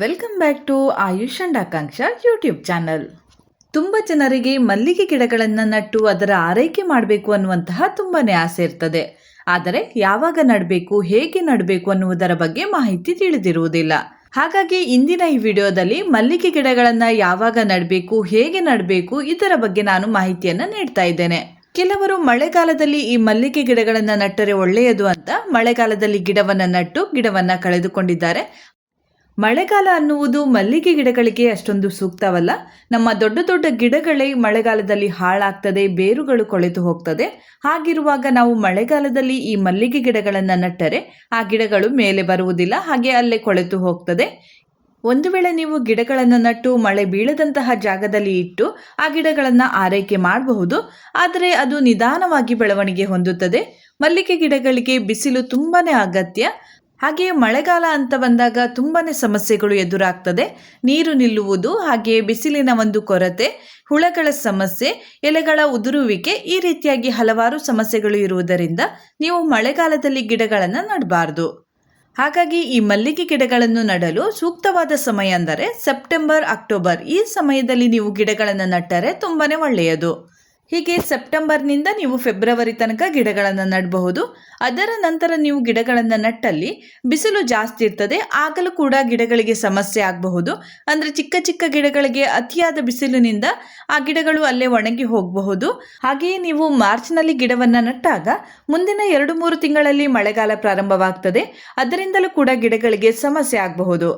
Welcome back to Ayush and Akanksha YouTube channel ತುಂಬ ಜನರಿಗೆ ಮಲ್ಲಿಗೆ ಗಿಡಗಳನ್ನು ನಟ್ಟು ಅದರ ಆರೈಕೆ ಮಾಡಬೇಕು ಅನ್ನುವಂತಹ ತುಂಬಾ ಆಸೆ ಇರ್ತದೆ. ಆದರೆ ಯಾವಾಗ ನಡಬೇಕು, ಹೇಗೆ ನಡಬೇಕು ಅನ್ನುವುದರ ಬಗ್ಗೆ ಮಾಹಿತಿ ತಿಳಿದಿರುವುದಿಲ್ಲ. ಹಾಗಾಗಿ ಇಂದಿನ ಈ ವಿಡಿಯೋದಲ್ಲಿ ಮಲ್ಲಿಗೆ ಗಿಡಗಳನ್ನು ಯಾವಾಗ ನಡಬೇಕು, ಹೇಗೆ ನಡಬೇಕು ಇದರ ಬಗ್ಗೆ ನಾನು ಮಾಹಿತಿಯನ್ನು ನೀಡ್ತಾ ಇದ್ದೇನೆ. ಕೆಲವರು ಮಳೆಗಾಲದಲ್ಲಿ ಈ ಮಲ್ಲಿಗೆ ಗಿಡಗಳನ್ನು ನಟ್ಟರೆ ಒಳ್ಳೆಯದು ಅಂತ ಮಳೆಗಾಲದಲ್ಲಿ ಗಿಡವನ್ನು ನಟ್ಟು ಗಿಡವನ್ನು ಕಳೆದುಕೊಂಡಿದ್ದಾರೆ. ಮಳೆಗಾಲ ಅನ್ನುವುದು ಮಲ್ಲಿಗೆ ಗಿಡಗಳಿಗೆ ಅಷ್ಟೊಂದು ಸೂಕ್ತವಲ್ಲ. ನಮ್ಮ ದೊಡ್ಡ ದೊಡ್ಡ ಗಿಡಗಳೇ ಮಳೆಗಾಲದಲ್ಲಿ ಹಾಳಾಗ್ತದೆ, ಬೇರುಗಳು ಕೊಳೆತು ಹೋಗ್ತದೆ. ಹಾಗಿರುವಾಗ ನಾವು ಮಳೆಗಾಲದಲ್ಲಿ ಈ ಮಲ್ಲಿಗೆ ಗಿಡಗಳನ್ನು ನಟ್ಟರೆ ಆ ಗಿಡಗಳು ಮೇಲೆ ಬರುವುದಿಲ್ಲ, ಹಾಗೆ ಅಲ್ಲೇ ಕೊಳೆತು ಹೋಗ್ತದೆ. ಒಂದು ವೇಳೆ ನೀವು ಗಿಡಗಳನ್ನು ನಟ್ಟು ಮಳೆ ಬೀಳದಂತಹ ಜಾಗದಲ್ಲಿ ಇಟ್ಟು ಆ ಗಿಡಗಳನ್ನು ಆರೈಕೆ ಮಾಡಬಹುದು. ಆದರೆ ಅದು ನಿಧಾನವಾಗಿ ಬೆಳವಣಿಗೆ ಹೊಂದುತ್ತದೆ. ಮಲ್ಲಿಗೆ ಗಿಡಗಳಿಗೆ ಬಿಸಿಲು ತುಂಬಾ ಅಗತ್ಯ. ಹಾಗೆಯೇ ಮಳೆಗಾಲ ಅಂತ ಬಂದಾಗ ತುಂಬಾನೇ ಸಮಸ್ಯೆಗಳು ಎದುರಾಗ್ತದೆ. ನೀರು ನಿಲ್ಲುವುದು, ಹಾಗೆಯೇ ಬಿಸಿಲಿನ ಒಂದು ಕೊರತೆ, ಹುಳಗಳ ಸಮಸ್ಯೆ, ಎಲೆಗಳ ಉದುರುವಿಕೆ ಈ ರೀತಿಯಾಗಿ ಹಲವಾರು ಸಮಸ್ಯೆಗಳು ಇರುವುದರಿಂದ ನೀವು ಮಳೆಗಾಲದಲ್ಲಿ ಗಿಡಗಳನ್ನು ನಡಬಾರ್ದು. ಹಾಗಾಗಿ ಈ ಮಲ್ಲಿಗೆ ಗಿಡಗಳನ್ನು ನಡಲು ಸೂಕ್ತವಾದ ಸಮಯ ಅಂದರೆ ಸೆಪ್ಟೆಂಬರ್, ಅಕ್ಟೋಬರ್ ಈ ಸಮಯದಲ್ಲಿ ನೀವು ಗಿಡಗಳನ್ನು ನಟ್ಟರೆ ತುಂಬಾನೇ ಒಳ್ಳೆಯದು. ಹೀಗೆ ಸೆಪ್ಟೆಂಬರ್ನಿಂದ ನೀವು ಫೆಬ್ರವರಿ ತನಕ ಗಿಡಗಳನ್ನು ನೆಡಬಹುದು. ಅದರ ನಂತರ ನೀವು ಗಿಡಗಳನ್ನು ನಟ್ಟಲ್ಲಿ ಬಿಸಿಲು ಜಾಸ್ತಿ ಇರ್ತದೆ, ಆಗಲೂ ಕೂಡ ಗಿಡಗಳಿಗೆ ಸಮಸ್ಯೆ ಆಗಬಹುದು. ಅಂದರೆ ಚಿಕ್ಕ ಚಿಕ್ಕ ಗಿಡಗಳಿಗೆ ಅತಿಯಾದ ಬಿಸಿಲಿನಿಂದ ಆ ಗಿಡಗಳು ಅಲ್ಲೇ ಒಣಗಿ ಹೋಗಬಹುದು. ಹಾಗೆಯೇ ನೀವು ಮಾರ್ಚ್ನಲ್ಲಿ ಗಿಡವನ್ನು ನಟ್ಟಾಗ ಮುಂದಿನ ಎರಡು ಮೂರು ತಿಂಗಳಲ್ಲಿ ಮಳೆಗಾಲ ಪ್ರಾರಂಭವಾಗ್ತದೆ. ಅದರಿಂದಲೂ ಕೂಡ ಗಿಡಗಳಿಗೆ ಸಮಸ್ಯೆ ಆಗಬಹುದು.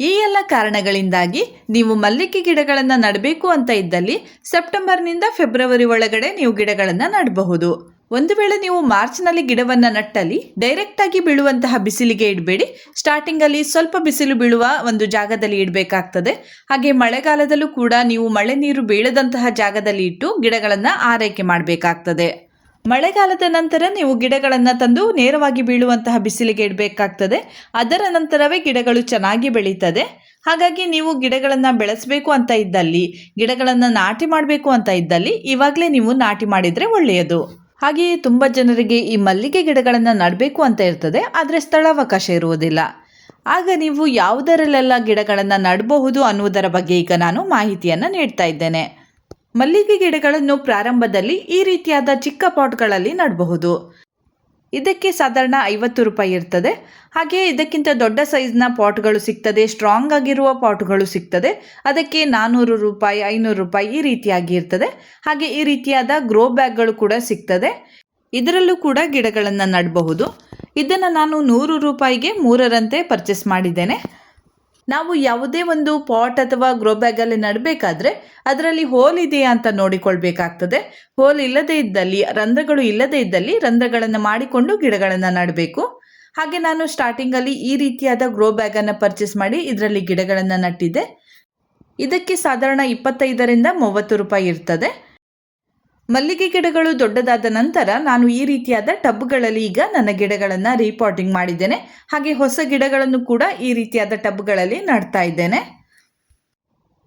ಈ ಎಲ್ಲ ಕಾರಣಗಳಿಂದಾಗಿ ನೀವು ಮಲ್ಲಿಗೆ ಗಿಡಗಳನ್ನು ನಡಬೇಕು ಅಂತ ಇದ್ದಲ್ಲಿ ಸೆಪ್ಟೆಂಬರ್ನಿಂದ ಫೆಬ್ರವರಿ ಒಳಗಡೆ ನೀವು ಗಿಡಗಳನ್ನು ನಡಬಹುದು. ಒಂದು ವೇಳೆ ನೀವು ಮಾರ್ಚ್ನಲ್ಲಿ ಗಿಡವನ್ನು ನಟ್ಟಲ್ಲಿ ಡೈರೆಕ್ಟಾಗಿ ಬೀಳುವಂತಹ ಬಿಸಿಲಿಗೆ ಇಡಬೇಡಿ. ಸ್ಟಾರ್ಟಿಂಗಲ್ಲಿ ಸ್ವಲ್ಪ ಬಿಸಿಲು ಬೀಳುವ ಒಂದು ಜಾಗದಲ್ಲಿ ಇಡಬೇಕಾಗ್ತದೆ. ಹಾಗೆ ಮಳೆಗಾಲದಲ್ಲೂ ಕೂಡ ನೀವು ಮಳೆ ನೀರು ಬೀಳದಂತಹ ಜಾಗದಲ್ಲಿ ಇಟ್ಟು ಗಿಡಗಳನ್ನು ಆರೈಕೆ ಮಾಡಬೇಕಾಗ್ತದೆ. ಮಳೆಗಾಲದ ನಂತರ ನೀವು ಗಿಡಗಳನ್ನು ತಂದು ನೇರವಾಗಿ ಬೀಳುವಂತಹ ಬಿಸಿಲಿಗೆ ಇಡಬೇಕಾಗ್ತದೆ. ಅದರ ನಂತರವೇ ಗಿಡಗಳು ಚೆನ್ನಾಗಿ ಬೆಳೀತದೆ. ಹಾಗಾಗಿ ನೀವು ಗಿಡಗಳನ್ನು ಬೆಳೆಸಬೇಕು ಅಂತ ಇದ್ದಲ್ಲಿ, ಗಿಡಗಳನ್ನು ನಾಟಿ ಮಾಡಬೇಕು ಅಂತ ಇದ್ದಲ್ಲಿ ಇವಾಗಲೇ ನೀವು ನಾಟಿ ಮಾಡಿದರೆ ಒಳ್ಳೆಯದು. ಹಾಗೆಯೇ ತುಂಬ ಜನರಿಗೆ ಈ ಮಲ್ಲಿಗೆ ಗಿಡಗಳನ್ನು ನಡಬೇಕು ಅಂತ ಇರ್ತದೆ. ಆದರೆ ಸ್ಥಳಾವಕಾಶ ಇರುವುದಿಲ್ಲ. ಆಗ ನೀವು ಯಾವುದರಲ್ಲೆಲ್ಲ ಗಿಡಗಳನ್ನು ನಡಬಹುದು ಅನ್ನುವುದರ ಬಗ್ಗೆ ಈಗ ನಾನು ಮಾಹಿತಿಯನ್ನು ನೀಡ್ತಾ ಇದ್ದೇನೆ. ಮಲ್ಲಿಗೆ ಗಿಡಗಳನ್ನು ಪ್ರಾರಂಭದಲ್ಲಿ ಈ ರೀತಿಯಾದ ಚಿಕ್ಕ ಪಾಟ್ಗಳಲ್ಲಿ ನೆಡಬಹುದು. ಇದಕ್ಕೆ ಸಾಧಾರಣ ಐವತ್ತು ರೂಪಾಯಿ ಇರ್ತದೆ. ಹಾಗೆ ಇದಕ್ಕಿಂತ ದೊಡ್ಡ ಸೈಜ್ನ ಪಾಟ್ಗಳು ಸಿಗ್ತದೆ, ಸ್ಟ್ರಾಂಗ್ ಆಗಿರುವ ಪಾಟ್ಗಳು ಸಿಗ್ತದೆ. ಅದಕ್ಕೆ ನಾನ್ನೂರು ರೂಪಾಯಿ, ಐನೂರು ರೂಪಾಯಿ ಈ ರೀತಿಯಾಗಿ ಇರ್ತದೆ. ಹಾಗೆ ಈ ರೀತಿಯಾದ ಗ್ರೋ ಬ್ಯಾಗ್ಗಳು ಕೂಡ ಸಿಗ್ತದೆ. ಇದರಲ್ಲೂ ಕೂಡ ಗಿಡಗಳನ್ನು ನಡಬಹುದು. ಇದನ್ನು ನಾನು ನೂರು ರೂಪಾಯಿಗೆ ಮೂರರಂತೆ ಪರ್ಚೇಸ್ ಮಾಡಿದ್ದೇನೆ. ನಾವು ಯಾವುದೇ ಒಂದು ಪಾಟ್ ಅಥವಾ ಗ್ರೋ ಬ್ಯಾಗಲ್ಲಿ ನಡಬೇಕಾದ್ರೆ ಅದರಲ್ಲಿ ಹೋಲ್ ಇದೆಯಾ ಅಂತ ನೋಡಿಕೊಳ್ಬೇಕಾಗ್ತದೆ. ಹೋಲ್ ಇಲ್ಲದೇ ಇದ್ದಲ್ಲಿ, ರಂಧ್ರಗಳು ಇಲ್ಲದೇ ಇದ್ದಲ್ಲಿ ರಂಧ್ರಗಳನ್ನು ಮಾಡಿಕೊಂಡು ಗಿಡಗಳನ್ನು ನಡಬೇಕು. ಹಾಗೆ ನಾನು ಸ್ಟಾರ್ಟಿಂಗಲ್ಲಿ ಈ ರೀತಿಯಾದ ಗ್ರೋ ಬ್ಯಾಗನ್ನು ಪರ್ಚೇಸ್ ಮಾಡಿ ಇದರಲ್ಲಿ ಗಿಡಗಳನ್ನು ನಟ್ಟಿದ್ದೆ. ಇದಕ್ಕೆ ಸಾಧಾರಣ ಇಪ್ಪತ್ತೈದರಿಂದ ಮೂವತ್ತು ರೂಪಾಯಿ ಇರ್ತದೆ. ಮಲ್ಲಿಗೆ ಗಿಡಗಳು ದೊಡ್ಡದಾದ ನಂತರ ನಾನು ಈ ರೀತಿಯಾದ ಟಬ್ಗಳಲ್ಲಿ ಈಗ ನನ್ನ ಗಿಡಗಳನ್ನು ರೀಪಾಟಿಂಗ್ ಮಾಡಿದ್ದೇನೆ. ಹಾಗೆ ಹೊಸ ಗಿಡಗಳನ್ನು ಕೂಡ ಈ ರೀತಿಯಾದ ಟಬ್ಗಳಲ್ಲಿ ನಡ್ತಾ ಇದ್ದೇನೆ.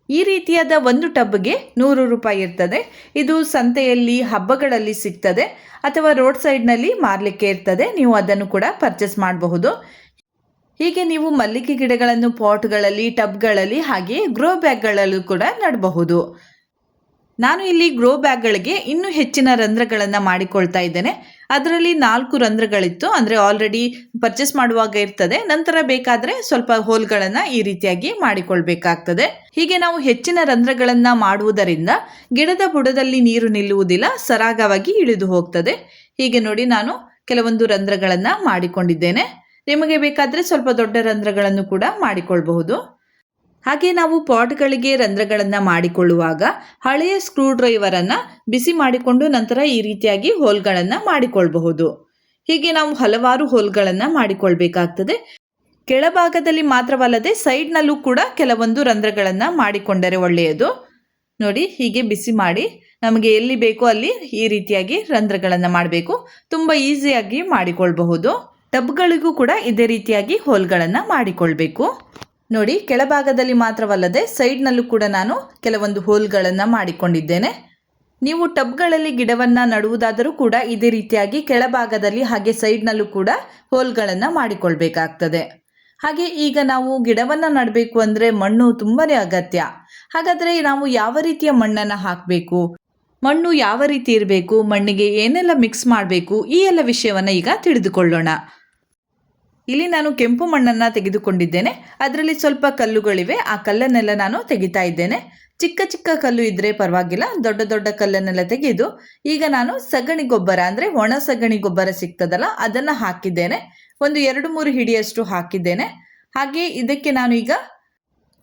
ಈ ರೀತಿಯಾದ ಒಂದು ಟಬ್ಗೆ ನೂರು ರೂಪಾಯಿ ಇರ್ತದೆ. ಇದು ಸಂತೆಯಲ್ಲಿ ಹಬ್ಬಗಳಲ್ಲಿ ಸಿಗ್ತದೆ. ಅಥವಾ ರೋಡ್ ಸೈಡ್ನಲ್ಲಿ ಮಾರಲಿಕ್ಕೆ ಇರ್ತದೆ. ನೀವು ಅದನ್ನು ಕೂಡ ಪರ್ಚೇಸ್ ಮಾಡಬಹುದು. ಹೀಗೆ ನೀವು ಮಲ್ಲಿಗೆ ಗಿಡಗಳನ್ನು ಪಾಟ್ಗಳಲ್ಲಿ, ಟಬ್ಗಳಲ್ಲಿ ಹಾಗೆ ಗ್ರೋ ಬ್ಯಾಗ್ಗಳಲ್ಲೂ ಕೂಡ ನಡಬಹುದು. ನಾನು ಇಲ್ಲಿ ಗ್ರೋ ಬ್ಯಾಗ್ಗಳಿಗೆ ಇನ್ನೂ ಹೆಚ್ಚಿನ ರಂಧ್ರಗಳನ್ನು ಮಾಡಿಕೊಳ್ತಾ ಇದ್ದೇನೆ. ಅದರಲ್ಲಿ ನಾಲ್ಕು ರಂಧ್ರಗಳಿತ್ತು. ಅಂದರೆ ಆಲ್ರೆಡಿ ಪರ್ಚೇಸ್ ಮಾಡುವಾಗ ಇರ್ತದೆ. ನಂತರ ಬೇಕಾದರೆ ಸ್ವಲ್ಪ ಹೋಲ್ಗಳನ್ನು ಈ ರೀತಿಯಾಗಿ ಮಾಡಿಕೊಳ್ಬೇಕಾಗ್ತದೆ. ಹೀಗೆ ನಾವು ಹೆಚ್ಚಿನ ರಂಧ್ರಗಳನ್ನು ಮಾಡುವುದರಿಂದ ಗಿಡದ ಬುಡದಲ್ಲಿ ನೀರು ನಿಲ್ಲುವುದಿಲ್ಲ, ಸರಾಗವಾಗಿ ಇಳಿದು ಹೋಗ್ತದೆ. ಹೀಗೆ ನೋಡಿ ನಾನು ಕೆಲವೊಂದು ರಂಧ್ರಗಳನ್ನು ಮಾಡಿಕೊಂಡಿದ್ದೇನೆ. ನಿಮಗೆ ಬೇಕಾದರೆ ಸ್ವಲ್ಪ ದೊಡ್ಡ ರಂಧ್ರಗಳನ್ನು ಕೂಡ ಮಾಡಿಕೊಳ್ಬಹುದು. ಹಾಗೆ ನಾವು ಪಾಟ್ಗಳಿಗೆ ರಂಧ್ರಗಳನ್ನು ಮಾಡಿಕೊಳ್ಳುವಾಗ ಹಳೆಯ ಸ್ಕ್ರೂ ಡ್ರೈವರನ್ನು ಬಿಸಿ ಮಾಡಿಕೊಂಡು ನಂತರ ಈ ರೀತಿಯಾಗಿ ಹೋಲ್ಗಳನ್ನು ಮಾಡಿಕೊಳ್ಳಬಹುದು ಹೀಗೆ ನಾವು ಹಲವಾರು ಹೋಲ್ಗಳನ್ನು ಮಾಡಿಕೊಳ್ಬೇಕಾಗ್ತದೆ. ಕೆಳಭಾಗದಲ್ಲಿ ಮಾತ್ರವಲ್ಲದೆ ಸೈಡ್ನಲ್ಲೂ ಕೂಡ ಕೆಲವೊಂದು ರಂಧ್ರಗಳನ್ನು ಮಾಡಿಕೊಂಡರೆ ಒಳ್ಳೆಯದು. ನೋಡಿ ಹೀಗೆ ಬಿಸಿ ಮಾಡಿ ನಮಗೆ ಎಲ್ಲಿ ಬೇಕೋ ಅಲ್ಲಿ ಈ ರೀತಿಯಾಗಿ ರಂಧ್ರಗಳನ್ನು ಮಾಡಬೇಕು. ತುಂಬ ಈಸಿಯಾಗಿ ಮಾಡಿಕೊಳ್ಬಹುದು. ಟಬ್ಗಳಿಗೂ ಕೂಡ ಇದೇ ರೀತಿಯಾಗಿ ಹೋಲ್ಗಳನ್ನು ಮಾಡಿಕೊಳ್ಬೇಕು. ನೋಡಿ, ಕೆಳಭಾಗದಲ್ಲಿ ಮಾತ್ರವಲ್ಲದೆ ಸೈಡ್ನಲ್ಲೂ ಕೂಡ ನಾನು ಕೆಲವೊಂದು ಹೋಲ್ಗಳನ್ನು ಮಾಡಿಕೊಂಡಿದ್ದೇನೆ. ನೀವು ಟಬ್ಗಳಲ್ಲಿ ಗಿಡವನ್ನು ನಡುವುದಾದರೂ ಕೂಡ ಇದೇ ರೀತಿಯಾಗಿ ಕೆಳಭಾಗದಲ್ಲಿ ಹಾಗೆ ಸೈಡ್ನಲ್ಲೂ ಕೂಡ ಹೋಲ್ಗಳನ್ನು ಮಾಡಿಕೊಳ್ಬೇಕಾಗ್ತದೆ. ಹಾಗೆ ಈಗ ನಾವು ಗಿಡವನ್ನು ನೆಡಬೇಕು ಅಂದರೆ ಮಣ್ಣು ತುಂಬಾ ಅಗತ್ಯ. ಹಾಗಾದರೆ ನಾವು ಯಾವ ರೀತಿಯ ಮಣ್ಣನ್ನು ಹಾಕಬೇಕು? ಮಣ್ಣು ಯಾವ ರೀತಿ ಇರಬೇಕು? ಮಣ್ಣಿಗೆ ಏನೆಲ್ಲ ಮಿಕ್ಸ್ ಮಾಡಬೇಕು? ಈ ಎಲ್ಲ ವಿಷಯವನ್ನು ಈಗ ತಿಳಿದುಕೊಳ್ಳೋಣ. ಇಲ್ಲಿ ನಾನು ಕೆಂಪು ಮಣ್ಣನ್ನು ತೆಗೆದುಕೊಂಡಿದ್ದೇನೆ. ಅದರಲ್ಲಿ ಸ್ವಲ್ಪ ಕಲ್ಲುಗಳಿವೆ. ಆ ಕಲ್ಲನ್ನೆಲ್ಲ ನಾನು ತೆಗಿತಾ ಇದ್ದೇನೆ. ಚಿಕ್ಕ ಚಿಕ್ಕ ಕಲ್ಲು ಇದ್ದರೆ ಪರವಾಗಿಲ್ಲ. ದೊಡ್ಡ ದೊಡ್ಡ ಕಲ್ಲನ್ನೆಲ್ಲ ತೆಗೆದು ಈಗ ನಾನು ಸಗಣಿ ಗೊಬ್ಬರ ಅಂದರೆ ಒಣ ಸಗಣಿ ಗೊಬ್ಬರ ಸಿಗ್ತದಲ್ಲ, ಅದನ್ನು ಹಾಕಿದ್ದೇನೆ. ಒಂದು ಎರಡು ಮೂರು ಹಿಡಿಯಷ್ಟು ಹಾಕಿದ್ದೇನೆ. ಹಾಗೆ ಇದಕ್ಕೆ ನಾನು ಈಗ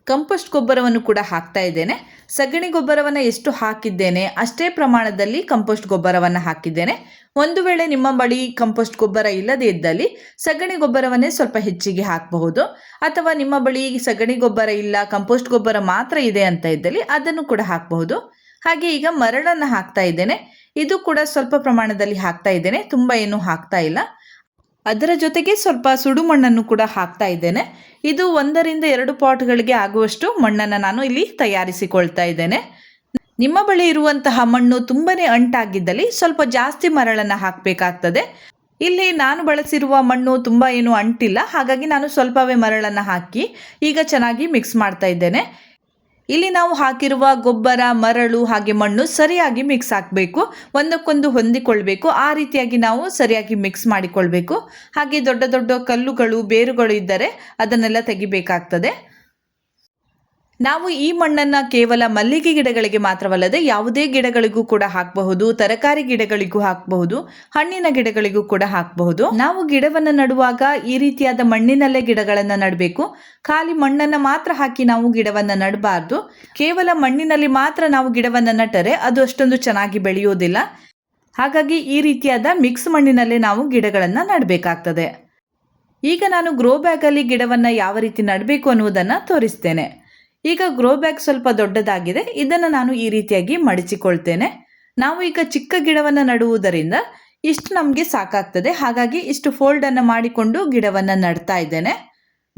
ಕಂಪೋಸ್ಟ್ ಗೊಬ್ಬರವನ್ನು ಕೂಡ ಹಾಕ್ತಾ ಇದ್ದೇನೆ. ಸಗಣಿ ಗೊಬ್ಬರವನ್ನು ಎಷ್ಟು ಹಾಕಿದ್ದೇನೆ, ಅಷ್ಟೇ ಪ್ರಮಾಣದಲ್ಲಿ ಕಂಪೋಸ್ಟ್ ಗೊಬ್ಬರವನ್ನು ಹಾಕಿದ್ದೇನೆ. ಒಂದು ವೇಳೆ ನಿಮ್ಮ ಬಳಿ ಕಂಪೋಸ್ಟ್ ಗೊಬ್ಬರ ಇಲ್ಲದೇ ಇದ್ದಲ್ಲಿ ಸಗಣಿ ಗೊಬ್ಬರವನ್ನೇ ಸ್ವಲ್ಪ ಹೆಚ್ಚಿಗೆ ಹಾಕಬಹುದು. ಅಥವಾ ನಿಮ್ಮ ಬಳಿ ಸಗಣಿ ಗೊಬ್ಬರ ಇಲ್ಲ ಕಂಪೋಸ್ಟ್ ಗೊಬ್ಬರ ಮಾತ್ರ ಇದೆ ಅಂತ ಇದ್ದಲ್ಲಿ ಅದನ್ನು ಕೂಡ ಹಾಕಬಹುದು. ಹಾಗೆ ಈಗ ಮರಳನ್ನು ಹಾಕ್ತಾ ಇದ್ದೇನೆ. ಇದು ಕೂಡ ಸ್ವಲ್ಪ ಪ್ರಮಾಣದಲ್ಲಿ ಹಾಕ್ತಾ ಇದ್ದೇನೆ, ತುಂಬ ಏನು ಹಾಕ್ತಾ ಇಲ್ಲ. ಅದರ ಜೊತೆಗೆ ಸ್ವಲ್ಪ ಸುಡು ಮಣ್ಣನ್ನು ಕೂಡ ಹಾಕ್ತಾ ಇದ್ದೇನೆ. ಇದು ಒಂದರಿಂದ ಎರಡು ಪಾಟ್ಗಳಿಗೆ ಆಗುವಷ್ಟು ಮಣ್ಣನ್ನು ನಾನು ಇಲ್ಲಿ ತಯಾರಿಸಿಕೊಳ್ತಾ ಇದ್ದೇನೆ. ನಿಮ್ಮ ಬಳಿ ಇರುವಂತಹ ಮಣ್ಣು ತುಂಬನೇ ಅಂಟಾಗಿದ್ದಲ್ಲಿ ಸ್ವಲ್ಪ ಜಾಸ್ತಿ ಮರಳನ್ನು ಹಾಕಬೇಕಾಗ್ತದೆ. ಇಲ್ಲಿ ನಾನು ಬಳಸಿರುವ ಮಣ್ಣು ತುಂಬ ಏನು ಅಂಟಿಲ್ಲ. ಹಾಗಾಗಿ ನಾನು ಸ್ವಲ್ಪವೇ ಮರಳನ್ನು ಹಾಕಿ ಈಗ ಚೆನ್ನಾಗಿ ಮಿಕ್ಸ್ ಮಾಡ್ತಾ ಇದ್ದೇನೆ. ಇಲ್ಲಿ ನಾವು ಹಾಕಿರುವ ಗೊಬ್ಬರ, ಮರಳು ಹಾಗೆ ಮಣ್ಣು ಸರಿಯಾಗಿ ಮಿಕ್ಸ್ ಹಾಕಬೇಕು. ಒಂದಕ್ಕೊಂದು ಹೊಂದಿಕೊಳ್ಬೇಕು. ಆ ರೀತಿಯಾಗಿ ನಾವು ಸರಿಯಾಗಿ ಮಿಕ್ಸ್ ಮಾಡಿಕೊಳ್ಬೇಕು. ಹಾಗೆ ದೊಡ್ಡ ದೊಡ್ಡ ಕಲ್ಲುಗಳು, ಬೇರುಗಳು ಇದ್ದರೆ ಅದನ್ನೆಲ್ಲ ತೆಗಿಬೇಕಾಗ್ತದೆ. ನಾವು ಈ ಮಣ್ಣನ್ನು ಕೇವಲ ಮಲ್ಲಿಗೆ ಗಿಡಗಳಿಗೆ ಮಾತ್ರವಲ್ಲದೆ ಯಾವುದೇ ಗಿಡಗಳಿಗೂ ಕೂಡ ಹಾಕಬಹುದು, ತರಕಾರಿ ಗಿಡಗಳಿಗೂ ಹಾಕಬಹುದು, ಹಣ್ಣಿನ ಗಿಡಗಳಿಗೂ ಕೂಡ ಹಾಕಬಹುದು. ನಾವು ಗಿಡವನ್ನು ನಡುವಾಗ ಈ ರೀತಿಯಾದ ಮಣ್ಣಿನಲ್ಲೇ ಗಿಡಗಳನ್ನು ನಡಬೇಕು. ಖಾಲಿ ಮಣ್ಣನ್ನು ಮಾತ್ರ ಹಾಕಿ ನಾವು ಗಿಡವನ್ನು ನಡಬಾರ್ದು. ಕೇವಲ ಮಣ್ಣಿನಲ್ಲಿ ಮಾತ್ರ ನಾವು ಗಿಡವನ್ನು ನಟರೆ ಅದು ಅಷ್ಟೊಂದು ಚೆನ್ನಾಗಿ ಬೆಳೆಯೋದಿಲ್ಲ. ಹಾಗಾಗಿ ಈ ರೀತಿಯಾದ ಮಿಕ್ಸ್ ಮಣ್ಣಿನಲ್ಲೇ ನಾವು ಗಿಡಗಳನ್ನು ನಡಬೇಕಾಗ್ತದೆ. ಈಗ ನಾನು ಗ್ರೋ ಬ್ಯಾಗಲ್ಲಿ ಗಿಡವನ್ನು ಯಾವ ರೀತಿ ನಡಬೇಕು ಅನ್ನುವುದನ್ನು ತೋರಿಸ್ತೇನೆ. ಈಗ ಗ್ರೋ ಬ್ಯಾಗ್ ಸ್ವಲ್ಪ ದೊಡ್ಡದಾಗಿದೆ. ಇದನ್ನು ನಾನು ಈ ರೀತಿಯಾಗಿ ಮಡಚಿಕೊಳ್ತೇನೆ. ನಾವು ಈಗ ಚಿಕ್ಕ ಗಿಡವನ್ನು ನಡುವುದರಿಂದ ಇಷ್ಟು ನಮಗೆ ಸಾಕಾಗ್ತದೆ. ಹಾಗಾಗಿ ಇಷ್ಟು ಫೋಲ್ಡನ್ನು ಮಾಡಿಕೊಂಡು ಗಿಡವನ್ನು ನಡ್ತಾ ಇದ್ದೇನೆ.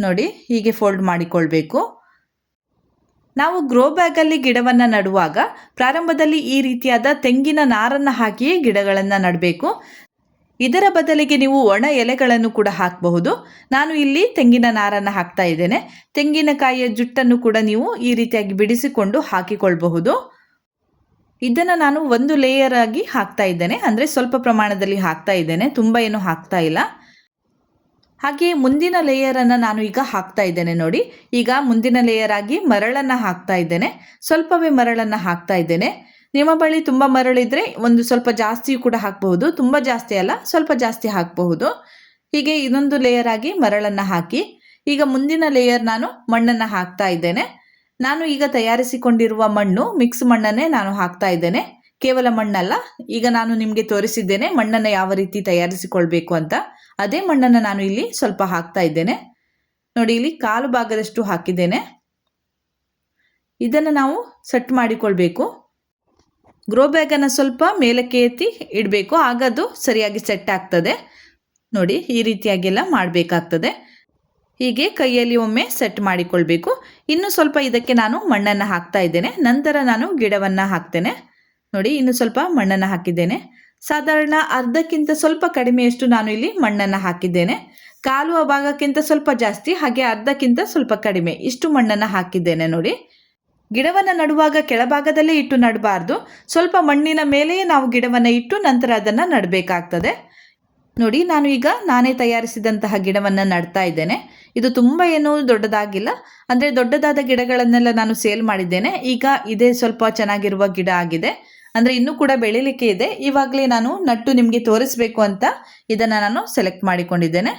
ನೋಡಿ, ಹೀಗೆ ಫೋಲ್ಡ್ ಮಾಡಿಕೊಳ್ಬೇಕು. ನಾವು ಗ್ರೋ ಬ್ಯಾಗಲ್ಲಿ ಗಿಡವನ್ನು ನಡುವಾಗ ಪ್ರಾರಂಭದಲ್ಲಿ ಈ ರೀತಿಯಾದ ತೆಂಗಿನ ನಾರನ್ನು ಹಾಕಿಯೇ ಗಿಡಗಳನ್ನು ನಡಬೇಕು. ಇದರ ಬದಲಿಗೆ ನೀವು ಒಣ ಎಲೆಗಳನ್ನು ಕೂಡ ಹಾಕಬಹುದು. ನಾನು ಇಲ್ಲಿ ತೆಂಗಿನ ನಾರನ್ನು ಹಾಕ್ತಾ ಇದ್ದೇನೆ. ತೆಂಗಿನಕಾಯಿಯ ಜುಟ್ಟನ್ನು ಕೂಡ ನೀವು ಈ ರೀತಿಯಾಗಿ ಬಿಡಿಸಿಕೊಂಡು ಹಾಕಿಕೊಳ್ಳಬಹುದು ಇದನ್ನು ನಾನು ಒಂದು ಲೇಯರ್ ಆಗಿ ಹಾಕ್ತಾ ಇದ್ದೇನೆ. ಅಂದರೆ ಸ್ವಲ್ಪ ಪ್ರಮಾಣದಲ್ಲಿ ಹಾಕ್ತಾ ಇದ್ದೇನೆ. ತುಂಬ ಏನು ಹಾಕ್ತಾ ಇಲ್ಲ. ಹಾಗೆ ಮುಂದಿನ ಲೇಯರನ್ನು ನಾನು ಈಗ ಹಾಕ್ತಾ ಇದ್ದೇನೆ ನೋಡಿ. ಈಗ ಮುಂದಿನ ಲೇಯರ್ ಆಗಿ ಮರಳನ್ನು ಹಾಕ್ತಾ ಇದ್ದೇನೆ. ಸ್ವಲ್ಪವೇ ಮರಳನ್ನು ಹಾಕ್ತಾ ಇದ್ದೇನೆ. ನಿಮ್ಮ ಬಳಿ ತುಂಬ ಮರಳಿದ್ರೆ ಒಂದು ಸ್ವಲ್ಪ ಜಾಸ್ತಿ ಕೂಡ ಹಾಕಬಹುದು. ತುಂಬ ಜಾಸ್ತಿ ಅಲ್ಲ, ಸ್ವಲ್ಪ ಜಾಸ್ತಿ ಹಾಕಬಹುದು. ಹೀಗೆ ಇನ್ನೊಂದು ಲೇಯರ್ ಆಗಿ ಮರಳನ್ನು ಹಾಕಿ, ಈಗ ಮುಂದಿನ ಲೇಯರ್ ನಾನು ಮಣ್ಣನ್ನು ಹಾಕ್ತಾ ಇದ್ದೇನೆ. ನಾನು ಈಗ ತಯಾರಿಸಿಕೊಂಡಿರುವ ಮಣ್ಣು ಮಿಕ್ಸ್ ಮಣ್ಣನ್ನೇ ನಾನು ಹಾಕ್ತಾ ಇದ್ದೇನೆ. ಕೇವಲ ಮಣ್ಣಲ್ಲ, ಈಗ ನಾನು ನಿಮಗೆ ತೋರಿಸಿದ್ದೇನೆ ಮಣ್ಣನ್ನು ಯಾವ ರೀತಿ ತಯಾರಿಸಿಕೊಳ್ಬೇಕು ಅಂತ. ಅದೇ ಮಣ್ಣನ್ನು ನಾನು ಇಲ್ಲಿ ಸ್ವಲ್ಪ ಹಾಕ್ತಾ ಇದ್ದೇನೆ. ನೋಡಿ, ಇಲ್ಲಿ ಕಾಲು ಭಾಗದಷ್ಟು ಹಾಕಿದ್ದೇನೆ. ಇದನ್ನು ನಾವು ಸೆಟ್ ಮಾಡಿಕೊಳ್ಬೇಕು. ಗ್ರೋ ಬ್ಯಾಗನ್ನು ಸ್ವಲ್ಪ ಮೇಲಕ್ಕೆ ಎತ್ತಿ ಇಡಬೇಕು. ಆಗ ಅದು ಸರಿಯಾಗಿ ಸೆಟ್ ಆಗ್ತದೆ. ನೋಡಿ, ಈ ರೀತಿಯಾಗೆಲ್ಲ ಮಾಡಬೇಕಾಗ್ತದೆ. ಹೀಗೆ ಕೈಯಲ್ಲಿ ಒಮ್ಮೆ ಸೆಟ್ ಮಾಡಿಕೊಳ್ಬೇಕು. ಇನ್ನು ಸ್ವಲ್ಪ ಇದಕ್ಕೆ ನಾನು ಮಣ್ಣನ್ನು ಹಾಕ್ತಾ ಇದ್ದೇನೆ. ನಂತರ ನಾನು ಗಿಡವನ್ನು ಹಾಕ್ತೇನೆ. ನೋಡಿ, ಇನ್ನು ಸ್ವಲ್ಪ ಮಣ್ಣನ್ನು ಹಾಕಿದ್ದೇನೆ. ಸಾಧಾರಣ ಅರ್ಧಕ್ಕಿಂತ ಸ್ವಲ್ಪ ಕಡಿಮೆಯಷ್ಟು ನಾನು ಇಲ್ಲಿ ಮಣ್ಣನ್ನು ಹಾಕಿದ್ದೇನೆ. ಕಾಲುವ ಭಾಗಕ್ಕಿಂತ ಸ್ವಲ್ಪ ಜಾಸ್ತಿ, ಹಾಗೆ ಅರ್ಧಕ್ಕಿಂತ ಸ್ವಲ್ಪ ಕಡಿಮೆ. ಇಷ್ಟು ಮಣ್ಣನ್ನು ಹಾಕಿದ್ದೇನೆ ನೋಡಿ. ಗಿಡವನ್ನು ನಡುವಾಗ ಕೆಳಭಾಗದಲ್ಲೇ ಇಟ್ಟು ನಡಬಾರ್ದು. ಸ್ವಲ್ಪ ಮಣ್ಣಿನ ಮೇಲೆಯೇ ನಾವು ಗಿಡವನ್ನು ಇಟ್ಟು ನಂತರ ಅದನ್ನು ನಡಬೇಕಾಗ್ತದೆ. ನೋಡಿ, ನಾನು ಈಗ ನಾನೇ ತಯಾರಿಸಿದಂತಹ ಗಿಡವನ್ನು ನಡ್ತಾ ಇದ್ದೇನೆ. ಇದು ತುಂಬ ಏನೂ ದೊಡ್ಡದಾಗಿಲ್ಲ. ಅಂದರೆ ದೊಡ್ಡದಾದ ಗಿಡಗಳನ್ನೆಲ್ಲ ನಾನು ಸೇಲ್ ಮಾಡಿದ್ದೇನೆ. ಈಗ ಇದೇ ಸ್ವಲ್ಪ ಚೆನ್ನಾಗಿರುವ ಗಿಡ ಆಗಿದೆ. ಅಂದರೆ ಇನ್ನೂ ಕೂಡ ಬೆಳೀಲಿಕ್ಕೆ ಇದೆ. ಇವಾಗಲೇ ನಾನು ನಟ್ಟು ನಿಮಗೆ ತೋರಿಸ್ಬೇಕು ಅಂತ ಇದನ್ನು ನಾನು ಸೆಲೆಕ್ಟ್ ಮಾಡಿಕೊಂಡಿದ್ದೇನೆ.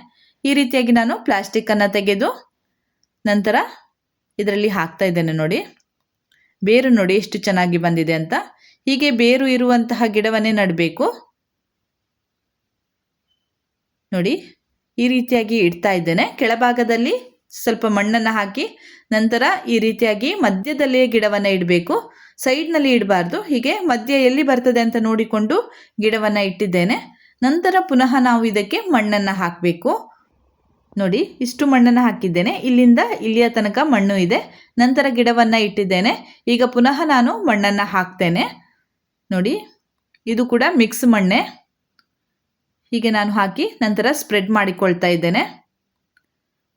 ಈ ರೀತಿಯಾಗಿ ನಾನು ಪ್ಲಾಸ್ಟಿಕ್ಕನ್ನು ತೆಗೆದು ನಂತರ ಇದರಲ್ಲಿ ಹಾಕ್ತಾ ಇದ್ದೇನೆ ನೋಡಿ. ಬೇರು ನೋಡಿ ಎಷ್ಟು ಚೆನ್ನಾಗಿ ಬಂದಿದೆ ಅಂತ. ಹೀಗೆ ಬೇರು ಇರುವಂತಹ ಗಿಡವನ್ನೇ ನಡಬೇಕು. ನೋಡಿ, ಈ ರೀತಿಯಾಗಿ ಇಡ್ತಾ ಇದ್ದೇನೆ. ಕೆಳಭಾಗದಲ್ಲಿ ಸ್ವಲ್ಪ ಮಣ್ಣನ್ನು ಹಾಕಿ, ನಂತರ ಈ ರೀತಿಯಾಗಿ ಮಧ್ಯದಲ್ಲಿಯೇ ಗಿಡವನ್ನು ಇಡಬೇಕು. ಸೈಡ್ನಲ್ಲಿ ಇಡಬಾರ್ದು. ಹೀಗೆ ಮಧ್ಯ ಎಲ್ಲಿ ಬರ್ತದೆ ಅಂತ ನೋಡಿಕೊಂಡು ಗಿಡವನ್ನು ಇಟ್ಟಿದ್ದೇನೆ. ನಂತರ ಪುನಃ ನಾವು ಇದಕ್ಕೆ ಮಣ್ಣನ್ನು ಹಾಕಬೇಕು. ನೋಡಿ, ಇಷ್ಟು ಮಣ್ಣನ್ನು ಹಾಕಿದ್ದೇನೆ. ಇಲ್ಲಿಂದ ಇಲ್ಲಿಯ ತನಕ ಮಣ್ಣು ಇದೆ. ನಂತರ ಗಿಡವನ್ನು ಇಟ್ಟಿದ್ದೇನೆ. ಈಗ ಪುನಃ ನಾನು ಮಣ್ಣನ್ನು ಹಾಕ್ತೇನೆ. ನೋಡಿ, ಇದು ಕೂಡ ಮಿಕ್ಸ್ ಮಣ್ಣೆ. ಹೀಗೆ ನಾನು ಹಾಕಿ ನಂತರ ಸ್ಪ್ರೆಡ್ ಮಾಡಿಕೊಳ್ತಾ ಇದ್ದೇನೆ.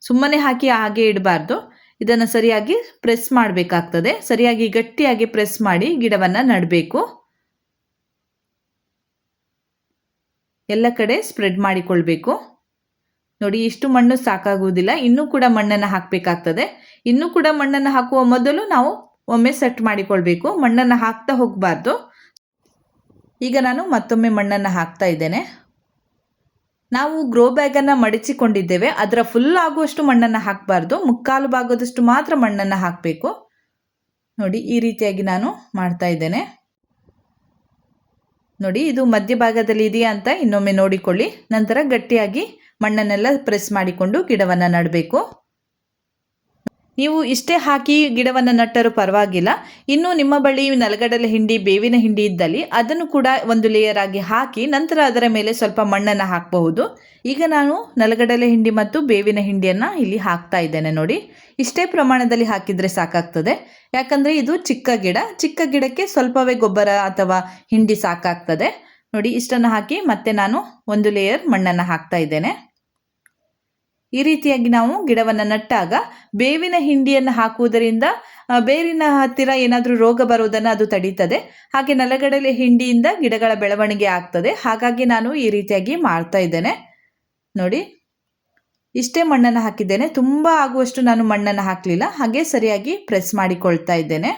ಸುಮ್ಮನೆ ಹಾಕಿ ಹಾಗೆ ಇಡಬಾರ್ದು. ಇದನ್ನು ಸರಿಯಾಗಿ ಪ್ರೆಸ್ ಮಾಡಬೇಕಾಗ್ತದೆ. ಸರಿಯಾಗಿ ಗಟ್ಟಿಯಾಗಿ ಪ್ರೆಸ್ ಮಾಡಿ ಗಿಡವನ್ನು ನೆಡಬೇಕು. ಎಲ್ಲ ಕಡೆ ಸ್ಪ್ರೆಡ್ ಮಾಡಿಕೊಳ್ಬೇಕು. ನೋಡಿ, ಇಷ್ಟು ಮಣ್ಣು ಸಾಕಾಗುವುದಿಲ್ಲ. ಇನ್ನೂ ಕೂಡ ಮಣ್ಣನ್ನು ಹಾಕಬೇಕಾಗ್ತದೆ. ಇನ್ನೂ ಕೂಡ ಮಣ್ಣನ್ನು ಹಾಕುವ ಮೊದಲು ನಾವು ಒಮ್ಮೆ ಸೆಟ್ ಮಾಡಿಕೊಳ್ಬೇಕು. ಮಣ್ಣನ್ನು ಹಾಕ್ತಾ ಹೋಗಬಾರ್ದು. ಈಗ ನಾನು ಮತ್ತೊಮ್ಮೆ ಮಣ್ಣನ್ನು ಹಾಕ್ತಾ ಇದ್ದೇನೆ. ನಾವು ಗ್ರೋ ಬ್ಯಾಗನ್ನು ಮಡಚಿಕೊಂಡಿದ್ದೇವೆ. ಅದರ ಫುಲ್ ಆಗುವಷ್ಟು ಮಣ್ಣನ್ನು ಹಾಕಬಾರ್ದು. ಮುಕ್ಕಾಲು ಭಾಗದಷ್ಟು ಮಾತ್ರ ಮಣ್ಣನ್ನು ಹಾಕಬೇಕು. ನೋಡಿ, ಈ ರೀತಿಯಾಗಿ ನಾನು ಮಾಡ್ತಾ ಇದ್ದೇನೆ. ನೋಡಿ ಇದು ಮಧ್ಯಭಾಗದಲ್ಲಿ ಇದೆಯಾ ಅಂತ ಇನ್ನೊಮ್ಮೆ ನೋಡಿಕೊಳ್ಳಿ. ನಂತರ ಗಟ್ಟಿಯಾಗಿ ಮಣ್ಣನ್ನೆಲ್ಲ ಪ್ರೆಸ್ ಮಾಡಿಕೊಂಡು ಗಿಡವನ್ನು ನೆಡಬೇಕು. ನೀವು ಇಷ್ಟೇ ಹಾಕಿ ಗಿಡವನ್ನು ನಟ್ಟರೂ ಪರವಾಗಿಲ್ಲ. ಇನ್ನು ನಿಮ್ಮ ಬಳಿ ನೆಲಗಡಲೆ ಹಿಂಡಿ, ಬೇವಿನ ಹಿಂಡಿ ಇದ್ದಲ್ಲಿ ಅದನ್ನು ಕೂಡ ಒಂದು ಲೇಯರ್ ಆಗಿ ಹಾಕಿ ನಂತರ ಅದರ ಮೇಲೆ ಸ್ವಲ್ಪ ಮಣ್ಣನ್ನು ಹಾಕಬಹುದು. ಈಗ ನಾನು ನೆಲಗಡಲೆ ಹಿಂಡಿ ಮತ್ತು ಬೇವಿನ ಹಿಂಡಿಯನ್ನು ಇಲ್ಲಿ ಹಾಕ್ತಾ ಇದ್ದೇನೆ ನೋಡಿ. ಇಷ್ಟೇ ಪ್ರಮಾಣದಲ್ಲಿ ಹಾಕಿದರೆ ಸಾಕಾಗ್ತದೆ. ಯಾಕಂದರೆ ಇದು ಚಿಕ್ಕ ಗಿಡ. ಚಿಕ್ಕ ಗಿಡಕ್ಕೆ ಸ್ವಲ್ಪವೇ ಗೊಬ್ಬರ ಅಥವಾ ಹಿಂಡಿ ಸಾಕಾಗ್ತದೆ. ನೋಡಿ, ಇಷ್ಟನ್ನು ಹಾಕಿ ಮತ್ತೆ ನಾನು ಒಂದು ಲೇಯರ್ ಮಣ್ಣನ್ನು ಹಾಕ್ತಾ ಇದ್ದೇನೆ. ಈ ರೀತಿಯಾಗಿ ನಾವು ಗಿಡವನ್ನು ನಟ್ಟಾಗ ಬೇವಿನ ಹಿಂಡಿಯನ್ನು ಹಾಕುವುದರಿಂದ ಬೇರಿನ ಹತ್ತಿರ ಏನಾದರೂ ರೋಗ ಬರುವುದನ್ನು ಅದು ತಡೀತದೆ. ಹಾಗೆ ನೆಲಗಡಲೆ ಹಿಂಡಿಯಿಂದ ಗಿಡಗಳ ಬೆಳವಣಿಗೆ ಆಗ್ತದೆ. ಹಾಗಾಗಿ ನಾನು ಈ ರೀತಿಯಾಗಿ ಮಾಡ್ತಾ ಇದ್ದೇನೆ. ನೋಡಿ, ಇಷ್ಟೇ ಮಣ್ಣನ್ನು ಹಾಕಿದ್ದೇನೆ. ತುಂಬ ಆಗುವಷ್ಟು ನಾನು ಮಣ್ಣನ್ನು ಹಾಕಲಿಲ್ಲ. ಹಾಗೆ ಸರಿಯಾಗಿ ಪ್ರೆಸ್ ಮಾಡಿಕೊಳ್ತಾ ಇದ್ದೇನೆ.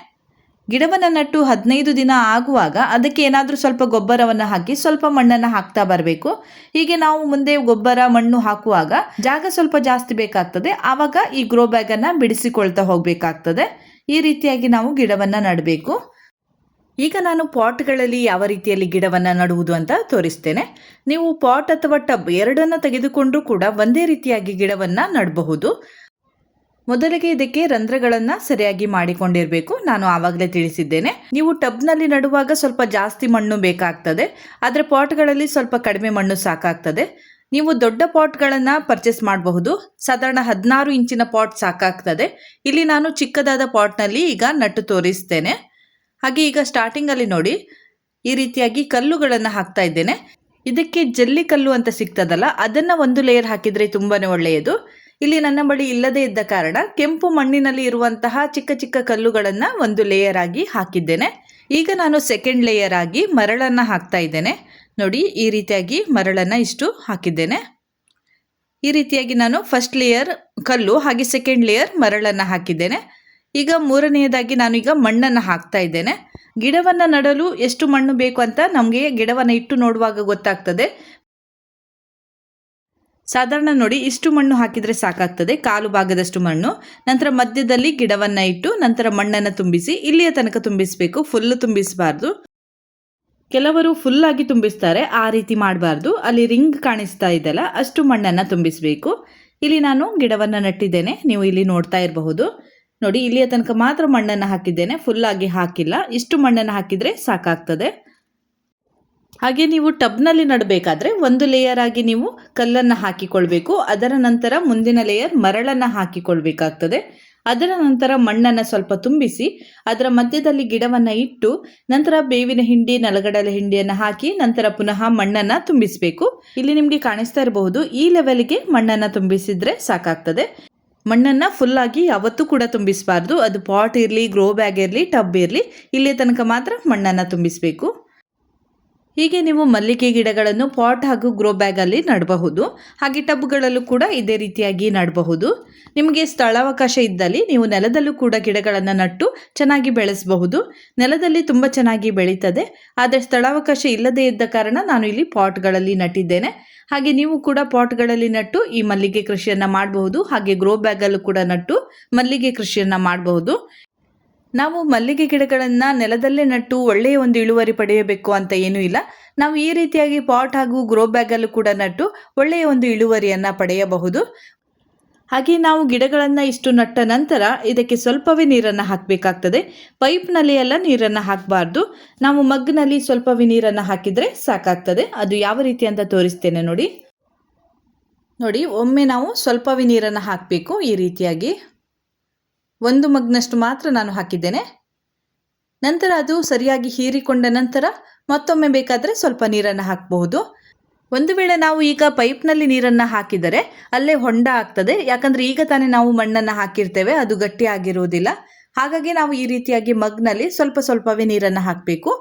ಗಿಡವನ್ನು ನಟ್ಟು ಹದಿನೈದು ದಿನ ಆಗುವಾಗ ಅದಕ್ಕೆ ಏನಾದರೂ ಸ್ವಲ್ಪ ಗೊಬ್ಬರವನ್ನು ಹಾಕಿ ಸ್ವಲ್ಪ ಮಣ್ಣನ್ನು ಹಾಕ್ತಾ ಬರಬೇಕು. ಹೀಗೆ ನಾವು ಮುಂದೆ ಗೊಬ್ಬರ, ಮಣ್ಣು ಹಾಕುವಾಗ ಜಾಗ ಸ್ವಲ್ಪ ಜಾಸ್ತಿ ಬೇಕಾಗ್ತದೆ. ಆವಾಗ ಈ ಗ್ರೋ ಬ್ಯಾಗನ್ನು ಬಿಡಿಸಿಕೊಳ್ತಾ ಹೋಗಬೇಕಾಗ್ತದೆ. ಈ ರೀತಿಯಾಗಿ ನಾವು ಗಿಡವನ್ನು ನಡಬೇಕು. ಈಗ ನಾನು ಪಾಟ್ಗಳಲ್ಲಿ ಯಾವ ರೀತಿಯಲ್ಲಿ ಗಿಡವನ್ನು ನಡುವುದು ಅಂತ ತೋರಿಸ್ತೇನೆ. ನೀವು ಪಾಟ್ ಅಥವಾ ಟಬ್ ಎರಡನ್ನು ತೆಗೆದುಕೊಂಡರೂ ಕೂಡ ಒಂದೇ ರೀತಿಯಾಗಿ ಗಿಡವನ್ನು ನಡಬಹುದು. ಮೊದಲಿಗೆ ಇದಕ್ಕೆ ರಂಧ್ರಗಳನ್ನ ಸರಿಯಾಗಿ ಮಾಡಿಕೊಂಡಿರಬೇಕು. ನಾನು ಆವಾಗಲೇ ತಿಳಿಸಿದ್ದೇನೆ. ನೀವು ಟಬ್ನಲ್ಲಿ ನಡುವಾಗ ಸ್ವಲ್ಪ ಜಾಸ್ತಿ ಮಣ್ಣು ಬೇಕಾಗ್ತದೆ. ಆದರೆ ಪಾಟ್ಗಳಲ್ಲಿ ಸ್ವಲ್ಪ ಕಡಿಮೆ ಮಣ್ಣು ಸಾಕಾಗ್ತದೆ. ನೀವು ದೊಡ್ಡ ಪಾಟ್ಗಳನ್ನು ಪರ್ಚೇಸ್ ಮಾಡಬಹುದು. ಸಾಧಾರಣ ಹದಿನಾರು ಇಂಚಿನ ಪಾಟ್ ಸಾಕಾಗ್ತದೆ. ಇಲ್ಲಿ ನಾನು ಚಿಕ್ಕದಾದ ಪಾಟ್ನಲ್ಲಿ ಈಗ ನಟ್ಟು ತೋರಿಸ್ತೇನೆ. ಹಾಗೆ ಈಗ ಸ್ಟಾರ್ಟಿಂಗಲ್ಲಿ ನೋಡಿ. ಈ ರೀತಿಯಾಗಿ ಕಲ್ಲುಗಳನ್ನು ಹಾಕ್ತಾ ಇದ್ದೇನೆ. ಇದಕ್ಕೆ ಜಲ್ಲಿ ಕಲ್ಲು ಅಂತ ಸಿಗ್ತದಲ್ಲ, ಅದನ್ನು ಒಂದು ಲೇಯರ್ ಹಾಕಿದರೆ ತುಂಬಾ ಒಳ್ಳೆಯದು. ಇಲ್ಲಿ ನನ್ನ ಬಳಿ ಇಲ್ಲದೇ ಇದ್ದ ಕಾರಣ ಕೆಂಪು ಮಣ್ಣಿನಲ್ಲಿ ಇರುವಂತಹ ಚಿಕ್ಕ ಚಿಕ್ಕ ಕಲ್ಲುಗಳನ್ನು ಒಂದು ಲೇಯರ್ ಆಗಿ ಹಾಕಿದ್ದೇನೆ. ಈಗ ನಾನು ಸೆಕೆಂಡ್ ಲೇಯರ್ ಆಗಿ ಮರಳನ್ನು ಹಾಕ್ತಾ ಇದ್ದೇನೆ. ನೋಡಿ, ಈ ರೀತಿಯಾಗಿ ಮರಳನ್ನು ಇಷ್ಟು ಹಾಕಿದ್ದೇನೆ. ಈ ರೀತಿಯಾಗಿ ನಾನು ಫಸ್ಟ್ ಲೇಯರ್ ಕಲ್ಲು, ಹಾಗೆ ಸೆಕೆಂಡ್ ಲೇಯರ್ ಮರಳನ್ನು ಹಾಕಿದ್ದೇನೆ. ಈಗ ಮೂರನೆಯದಾಗಿ ನಾನು ಈಗ ಮಣ್ಣನ್ನು ಹಾಕ್ತಾ ಇದ್ದೇನೆ. ಗಿಡವನ್ನು ನಡಲು ಎಷ್ಟು ಮಣ್ಣು ಬೇಕು ಅಂತ ನಮಗೆ ಗಿಡವನ್ನು ಇಟ್ಟು ನೋಡುವಾಗ ಗೊತ್ತಾಗ್ತದೆ. ಸಾಧಾರಣ ನೋಡಿ, ಇಷ್ಟು ಮಣ್ಣು ಹಾಕಿದರೆ ಸಾಕಾಗ್ತದೆ. ಕಾಲು ಭಾಗದಷ್ಟು ಮಣ್ಣು. ನಂತರ ಮಧ್ಯದಲ್ಲಿ ಗಿಡವನ್ನು ಇಟ್ಟು, ನಂತರ ಮಣ್ಣನ್ನು ತುಂಬಿಸಿ, ಇಲ್ಲಿಯ ತನಕ ತುಂಬಿಸಬೇಕು. ಫುಲ್ ತುಂಬಿಸಬಾರ್ದು. ಕೆಲವರು ಫುಲ್ಲಾಗಿ ತುಂಬಿಸ್ತಾರೆ, ಆ ರೀತಿ ಮಾಡಬಾರ್ದು. ಅಲ್ಲಿ ರಿಂಗ್ ಕಾಣಿಸ್ತಾ ಇದೆಯಲ್ಲ, ಅಷ್ಟು ಮಣ್ಣನ್ನು ತುಂಬಿಸಬೇಕು. ಇಲ್ಲಿ ನಾನು ಗಿಡವನ್ನು ನಟ್ಟಿದ್ದೇನೆ, ನೀವು ಇಲ್ಲಿ ನೋಡ್ತಾ ಇರಬಹುದು. ನೋಡಿ, ಇಲ್ಲಿಯ ತನಕ ಮಾತ್ರ ಮಣ್ಣನ್ನು ಹಾಕಿದ್ದೇನೆ ಫುಲ್ಲಾಗಿ ಹಾಕಿಲ್ಲ. ಇಷ್ಟು ಮಣ್ಣನ್ನು ಹಾಕಿದರೆ ಸಾಕಾಗ್ತದೆ. ಹಾಗೆ ನೀವು ಟಬ್ನಲ್ಲಿ ನಡಬೇಕಾದ್ರೆ ಒಂದು ಲೇಯರ್ ಆಗಿ ನೀವು ಕಲ್ಲನ್ನು ಹಾಕಿಕೊಳ್ಬೇಕು. ಅದರ ನಂತರ ಮುಂದಿನ ಲೇಯರ್ ಮರಳನ್ನು ಹಾಕಿಕೊಳ್ಬೇಕಾಗ್ತದೆ. ಅದರ ನಂತರ ಮಣ್ಣನ್ನು ಸ್ವಲ್ಪ ತುಂಬಿಸಿ, ಅದರ ಮಧ್ಯದಲ್ಲಿ ಗಿಡವನ್ನು ಇಟ್ಟು, ನಂತರ ಬೇವಿನ ಹಿಂಡಿ, ನಲಗಡಲೆ ಹಿಂಡಿಯನ್ನು ಹಾಕಿ, ನಂತರ ಪುನಃ ಮಣ್ಣನ್ನು ತುಂಬಿಸಬೇಕು. ಇಲ್ಲಿ ನಿಮಗೆ ಕಾಣಿಸ್ತಾ ಇರಬಹುದು, ಈ ಲೆವೆಲ್ಗೆ ಮಣ್ಣನ್ನು ತುಂಬಿಸಿದ್ರೆ ಸಾಕಾಗ್ತದೆ. ಮಣ್ಣನ್ನು ಫುಲ್ಲಾಗಿ ಯಾವತ್ತೂ ಕೂಡ ತುಂಬಿಸಬಾರ್ದು. ಅದು ಪಾಟ್ ಇರಲಿ ಗ್ರೋ ಬ್ಯಾಗ್ ಇರಲಿ ಟಬ್ ಇರಲಿ, ಇಲ್ಲಿ ತನಕ ಮಾತ್ರ ಮಣ್ಣನ್ನು ತುಂಬಿಸಬೇಕು. ಹೀಗೆ ನೀವು ಮಲ್ಲಿಗೆ ಗಿಡಗಳನ್ನು ಪಾಟ್ ಹಾಗೂ ಗ್ರೋ ಬ್ಯಾಗಲ್ಲಿ ನಡಬಹುದು. ಹಾಗೆ ಟಬ್ಗಳಲ್ಲೂ ಕೂಡ ಇದೇ ರೀತಿಯಾಗಿ ನಡಬಹುದು. ನಿಮಗೆ ಸ್ಥಳಾವಕಾಶ ಇದ್ದಲ್ಲಿ ನೀವು ನೆಲದಲ್ಲೂ ಕೂಡ ಗಿಡಗಳನ್ನು ನಟ್ಟು ಚೆನ್ನಾಗಿ ಬೆಳೆಸಬಹುದು. ನೆಲದಲ್ಲಿ ತುಂಬ ಚೆನ್ನಾಗಿ ಬೆಳೀತದೆ. ಆದರೆ ಸ್ಥಳಾವಕಾಶ ಇಲ್ಲದೇ ಇದ್ದ ಕಾರಣ ನಾನು ಇಲ್ಲಿ ಪಾಟ್ಗಳಲ್ಲಿ ನಟ್ಟಿದ್ದೇನೆ. ಹಾಗೆ ನೀವು ಕೂಡ ಪಾಟ್ಗಳಲ್ಲಿ ನಟ್ಟು ಈ ಮಲ್ಲಿಗೆ ಕೃಷಿಯನ್ನು ಮಾಡಬಹುದು. ಹಾಗೆ ಗ್ರೋ ಬ್ಯಾಗಲ್ಲೂ ಕೂಡ ನಟ್ಟು ಮಲ್ಲಿಗೆ ಕೃಷಿಯನ್ನು ಮಾಡಬಹುದು. ನಾವು ಮಲ್ಲಿಗೆ ಗಿಡಗಳನ್ನು ನೆಲದಲ್ಲೇ ನಟ್ಟು ಒಳ್ಳೆಯ ಒಂದು ಇಳುವರಿ ಪಡೆಯಬೇಕು ಅಂತ ಏನೂ ಇಲ್ಲ. ನಾವು ಈ ರೀತಿಯಾಗಿ ಪಾಟ್ ಹಾಗೂ ಗ್ರೋ ಬ್ಯಾಗಲ್ಲೂ ಕೂಡ ನಟ್ಟು ಒಳ್ಳೆಯ ಒಂದು ಇಳುವರಿಯನ್ನು ಪಡೆಯಬಹುದು. ಹಾಗೆ ನಾವು ಗಿಡಗಳನ್ನು ಇಷ್ಟು ನಟ್ಟ ನಂತರ ಇದಕ್ಕೆ ಸ್ವಲ್ಪವೇ ನೀರನ್ನು ಹಾಕಬೇಕಾಗ್ತದೆ. ಪೈಪ್ನಲ್ಲಿ ಎಲ್ಲ ನೀರನ್ನು ಹಾಕಬಾರ್ದು. ನಾವು ಮಗ್ನಲ್ಲಿ ಸ್ವಲ್ಪವೇ ನೀರನ್ನು ಹಾಕಿದರೆ ಸಾಕಾಗ್ತದೆ. ಅದು ಯಾವ ರೀತಿ ಅಂತ ತೋರಿಸ್ತೇನೆ ನೋಡಿ. ನೋಡಿ, ಒಮ್ಮೆ ನಾವು ಸ್ವಲ್ಪವೇ ನೀರನ್ನು ಹಾಕಬೇಕು ಈ ರೀತಿಯಾಗಿ. ಒಂದು ಮಗ್ನಷ್ಟು ಮಾತ್ರ ನಾನು ಹಾಕಿದ್ದೇನೆ. ನಂತರ ಅದು ಸರಿಯಾಗಿ ಹೀರಿಕೊಂಡ ನಂತರ ಮತ್ತೊಮ್ಮೆ ಬೇಕಾದರೆ ಸ್ವಲ್ಪ ನೀರನ್ನು ಹಾಕಬಹುದು. ಒಂದು ವೇಳೆ ನಾವು ಈಗ ಪೈಪ್ನಲ್ಲಿ ನೀರನ್ನು ಹಾಕಿದರೆ ಅಲ್ಲೇ ಹೊಂಡ ಆಗ್ತದೆ. ಯಾಕಂದರೆ ಈಗ ತಾನೇ ನಾವು ಮಣ್ಣನ್ನು ಹಾಕಿರ್ತೇವೆ, ಅದು ಗಟ್ಟಿ ಆಗಿರುವುದಿಲ್ಲ. ಹಾಗಾಗಿ ನಾವು ಈ ರೀತಿಯಾಗಿ ಮಗ್ನಲ್ಲಿ ಸ್ವಲ್ಪ ಸ್ವಲ್ಪವೇ ನೀರನ್ನು ಹಾಕಬೇಕು.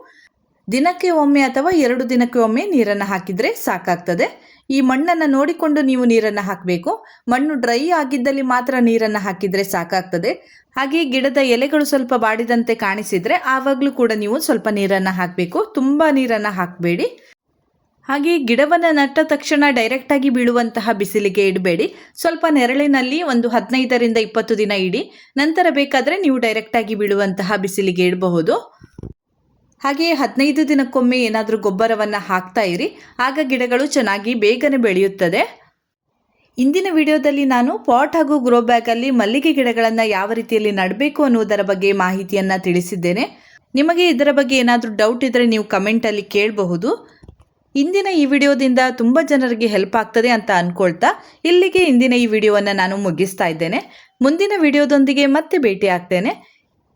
ದಿನಕ್ಕೆ ಒಮ್ಮೆ ಅಥವಾ ಎರಡು ದಿನಕ್ಕೆ ಒಮ್ಮೆ ನೀರನ್ನು ಹಾಕಿದರೆ ಸಾಕಾಗ್ತದೆ. ಈ ಮಣ್ಣನ್ನು ನೋಡಿಕೊಂಡು ನೀವು ನೀರನ್ನು ಹಾಕಬೇಕು. ಮಣ್ಣು ಡ್ರೈ ಆಗಿದ್ದಲ್ಲಿ ಮಾತ್ರ ನೀರನ್ನು ಹಾಕಿದರೆ ಸಾಕಾಗ್ತದೆ. ಹಾಗೆ ಗಿಡದ ಎಲೆಗಳು ಸ್ವಲ್ಪ ಬಾಡಿದಂತೆ ಕಾಣಿಸಿದರೆ ಆವಾಗಲೂ ಕೂಡ ನೀವು ಸ್ವಲ್ಪ ನೀರನ್ನು ಹಾಕಬೇಕು. ತುಂಬ ನೀರನ್ನು ಹಾಕಬೇಡಿ. ಹಾಗೆ ಗಿಡವನ್ನು ನಟ್ಟ ತಕ್ಷಣ ಡೈರೆಕ್ಟಾಗಿ ಬೀಳುವಂತಹ ಬಿಸಿಲಿಗೆ ಇಡಬೇಡಿ. ಸ್ವಲ್ಪ ನೆರಳಿನಲ್ಲಿ ಒಂದು ಹದಿನೈದರಿಂದ ಇಪ್ಪತ್ತು ದಿನ ಇಡಿ. ನಂತರ ಬೇಕಾದರೆ ನೀವು ಡೈರೆಕ್ಟಾಗಿ ಬೀಳುವಂತಹ ಬಿಸಿಲಿಗೆ ಇಡಬಹುದು. ಹಾಗೆಯೇ ಹದಿನೈದು ದಿನಕ್ಕೊಮ್ಮೆ ಏನಾದರೂ ಗೊಬ್ಬರವನ್ನು ಹಾಕ್ತಾ ಇರಿ. ಆಗ ಗಿಡಗಳು ಚೆನ್ನಾಗಿ ಬೇಗನೆ ಬೆಳೆಯುತ್ತದೆ. ಇಂದಿನ ವಿಡಿಯೋದಲ್ಲಿ ನಾನು ಪಾಟ್ ಹಾಗೂ ಗ್ರೋ ಬ್ಯಾಗಲ್ಲಿ ಮಲ್ಲಿಗೆ ಗಿಡಗಳನ್ನು ಯಾವ ರೀತಿಯಲ್ಲಿ ನೆಡಬೇಕು ಅನ್ನುವುದರ ಬಗ್ಗೆ ಮಾಹಿತಿಯನ್ನು ತಿಳಿಸಿದ್ದೇನೆ. ನಿಮಗೆ ಇದರ ಬಗ್ಗೆ ಏನಾದರೂ ಡೌಟ್ ಇದ್ದರೆ ನೀವು ಕಮೆಂಟಲ್ಲಿ ಕೇಳಬಹುದು. ಇಂದಿನ ಈ ವಿಡಿಯೋದಿಂದ ತುಂಬ ಜನರಿಗೆ ಹೆಲ್ಪ್ ಆಗ್ತದೆ ಅಂತ ಅಂದ್ಕೊಳ್ತಾ ಇಲ್ಲಿಗೆ ಇಂದಿನ ಈ ವಿಡಿಯೋವನ್ನು ನಾನು ಮುಗಿಸ್ತಾ ಇದ್ದೇನೆ. ಮುಂದಿನ ವಿಡಿಯೋದೊಂದಿಗೆ ಮತ್ತೆ ಭೇಟಿ ಆಗ್ತೇನೆ